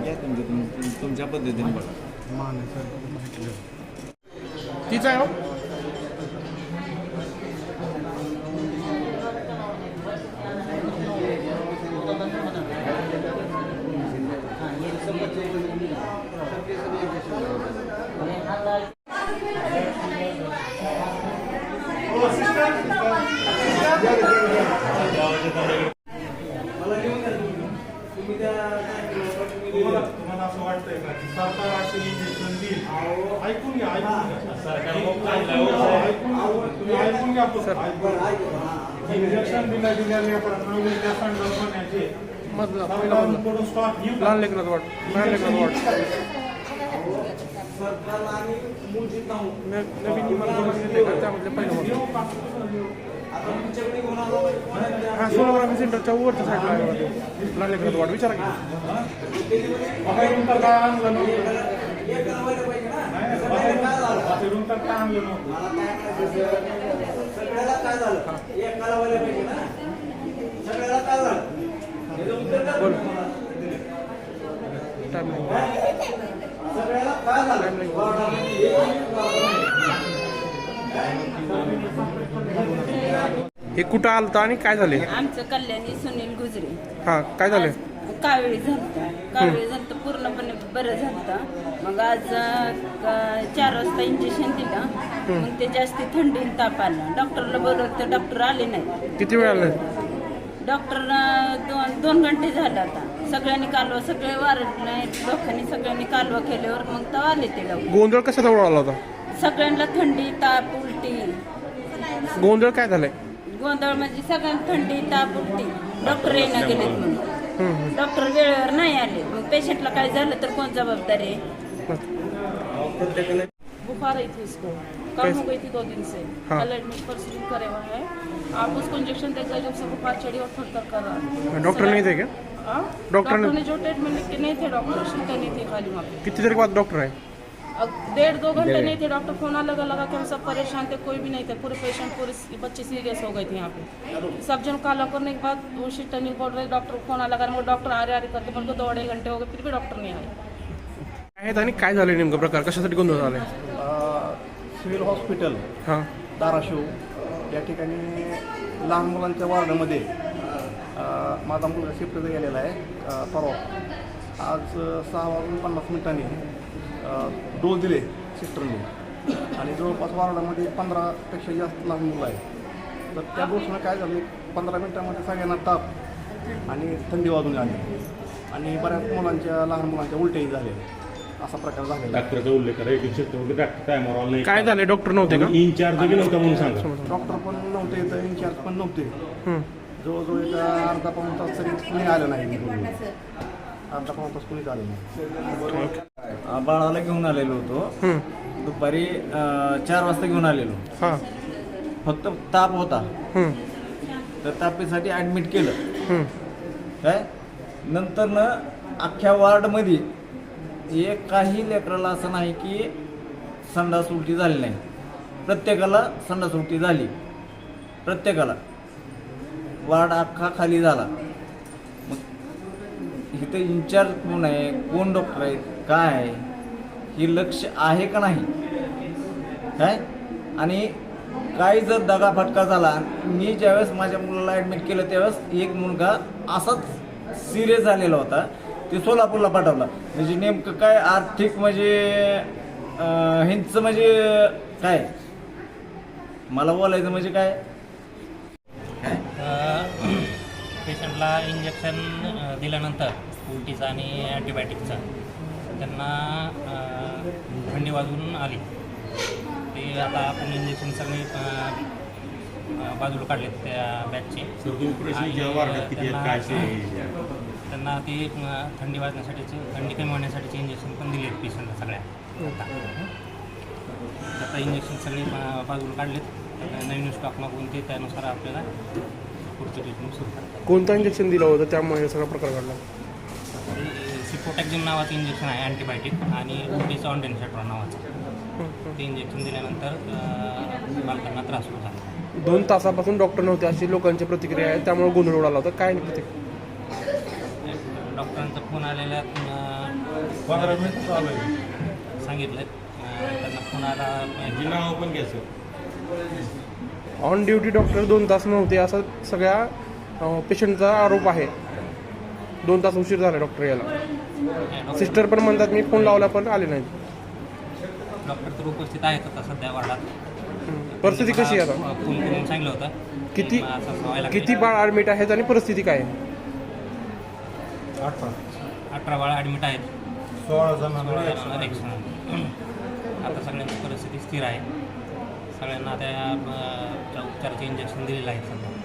या तुमच्या तुम- तुमच्या पद्धतीने बघा तीच आहे सरकार असे इंजेक्शन देईल ऐकून घ्या. ऐकून घ्या. इंजेक्शन दिल्या मधला. पहिला सरकारकडून स्टॉक घेऊ लहान लेकराचं वाट. लहान लेकराचं वाट. न- नवीन पहिलं मधलं हा सोनोग्राफी सेंटरच्या वरच्या साईडला आहे. लहान लेकराचं वाट विचारा तर काय आणलं नव्हतं बाहेरून तर काय आणलं नव्हतं बोल टाइम नाही टाइम नाही हे कुठं आलं होतं आणि काय झाले? आमचं कल्याणी सुनील गुजरे. हा काय झालं? कावेळी झालतं. कावेळी झालतं पूर्णपणे बरं झालतं. मग आज क- चार वाजता इंजेक्शन दिलं. मग ते जास्ती थंडी आणि ताप आला. डॉक्टरला बोलवलं तर डॉक्टर आले नाही किती वेळ आलं? डॉक्टर दोन दोन घंटे झालं आता. सगळ्यांनी कालवा सगळे वारले लोकांनी सगळ्यांनी कालवा केल्यावर मग तेव्हा आले ते डॉक्टर गोंधळ जवळ आला होता? सगळ्यांना थंडी ताप उलटी. गोंधळ काय झालाय? गोंधळ म्हणजे सगळ्यांना थंडी ताप उलटी डॉक्टर येणं गेलेत म्हणून. डॉक्टर वेळेवर नाही आले मग पेशंटला काय झालं तर कोण जबाबदार आहे बुखार आई थी इसको कम हो गई थी दो दिन से हाँ। कल एडमिट परसों करे हुआ है आप उसको इंजेक्शन देकर जब से बुखार चढ़ी और थर कर रहा है डॉक्टर नहीं थे क्या हाँ? डॉक्टर ने- जो ट्रीटमेंट लिख के नहीं थे डॉक्टर शीता नहीं थे खाली वहाँ पे किती तरी बाद डॉक्टर अब डेढ़ दो घंटे नहीं थे डॉक्टर फोन लगा लगा के हम सब परेशान थे कोई भी नहीं थे पूरे पेशेंट पूरे बच्चे सीरियस हो गए थे यहाँ पे। सब जन काला करने के बाद वो नहीं बोल रहे डॉक्टर फोन लगा मगर डॉक्टर आ रहे आ रहे करके बोल दो अढ़ाई घंटे हो गए फिर भी डॉक्टर नहीं आए। आहेत आणि काय झालं नेमकं प्रकार? कशासाठी गोंधळ झालाय? अ, सिव्हिल हॉस्पिटल हां. धाराशिव या ठिकाणी लहान मुलांच्या वार्डामध्ये माझा मुलगा शिफ्ट गेलेला आहे परवा. आज सहा वाजून पन्नास मिनिटांनी डोस दिले सिस्टरने आणि जवळपास वार्डामध्ये पंधरापेक्षा जास्त लहान मुलं आहेत. तर त्या डोसनं काय झालं पंधरा मिनिटामध्ये सगळ्यांना ताप आणि थंडी वाजून आली. आणि बऱ्याच मुलांच्या लहान मुलांच्या उलट्याही झाल्या. असा प्रकार झालेला. आहे. डॉक्टरचा उल्लेख करा. एक डॉक्टर टायमर ऑनलाईन काय झालं? डॉक्टर नव्हते का? इन्चार्ज बी नव्हता म्हणून सांगा. डॉक्टर पण नव्हते तर इन्चार्ज पण नव्हते. जवळजवळ एक अर्धा पाऊण तास तरी कुणी आलं नाही. अर्धा पाऊण तास कुणीच आलं नाही. बाळाला घेऊन आलेलो होतो. दुपारी अ, चार वाजता घेऊन आलेलो. हां. फक्त ताप होता. हम्म. तर तापेसाठी ॲडमिट केलं. हम्म. काय? नंतर ना अख्ख्या वार्डमध्ये एक काही लेकराला असं नाही की संडास उलटी झाली नाही. प्रत्येकाला संडास उलटी झाली. प्रत्येकाला. वार्ड अख्खा खाली झाला. इथं इन्चार्ज कोण आहे? कोण डॉक्टर आहेत काय आहे? हे लक्ष आहे का नाही? काय? आणि काही जर दगाफटका झाला मी ज्यावेळेस माझ्या मुलाला ॲडमिट केलं त्यावेळेस एक मुलगा असाच सिरियस झालेला होता. ते सोलापूरला पाठवला. म्हणजे नेमकं काय आर्थिक म्हणजे ह्यांचं म्हणजे काय? मला बोलायचं म्हणजे काय? पेशंटला इंजेक्शन दिल्यानंतर उलटीचं आणि अँटीबायोटिकचं त्यांना थंडी वाजून आली. ते आता आपण इंजेक्शन सगळे बाजूला काढलेत त्या बॅचचे त्यांना ते थंडी वाजण्यासाठीचे थंडी कमी होण्यासाठीचे इंजेक्शन पण दिले आहेत पेशंटला सगळ्या. आता इंजेक्शन सगळे बाजूला काढलेत. नवीन स्टॉक मागवून ते त्यानुसार आपल्याला पुढचं ट्रीटमेंट सुरू करतात. कोणतं इंजेक्शन दिलं होतं? त्यामुळे हे सगळा प्रकार घडला. सिपोटॅक्झिन नावाचं इंजेक्शन आहे अँटीबायोटिक आणि उलटीचं ऑन्डेनशॅट्रॉन नावाचं. ते इंजेक्शन दिल्यानंतर अं, बालकांना त्रास होत आहे. दोन तासापासून डॉक्टर नव्हते अशी लोकांची प्रतिक्रिया आहे. त्यामुळे गोंधळ उडाला होता. काय नाही प्रतिक्रिया? डॉक्टरांचा फोन आलेला पंधरा मिनिट चालू आहे. सांगितलं त्यांना फोन आला. जी नाव पण घ्या सर ऑन ड्युटी डॉक्टर दोन तास नव्हते असा सगळ्या पेशंटचा आरोप आहे. दोन तास उशीर झाला डॉक्टर यायला. सिस्टर पण म्हणतात मी फोन लावला पण आले नाहीत. डॉक्टर तर उपस्थित आहेत आता सध्या वार्डात. परिस्थिती कशी आहे आता? फोन करून सांगितलं होतं. किती. किती बाळ ॲडमिट आहेत आणि परिस्थिती काय आहे? अठरा. बाळ ॲडमिट आहेत. सोळा reaction. आता सगळ्यांची परिस्थिती स्थिर आहे. सगळ्यांना त्या उपचाराचे इंजेक्शन दिलेलं आहे सध्या.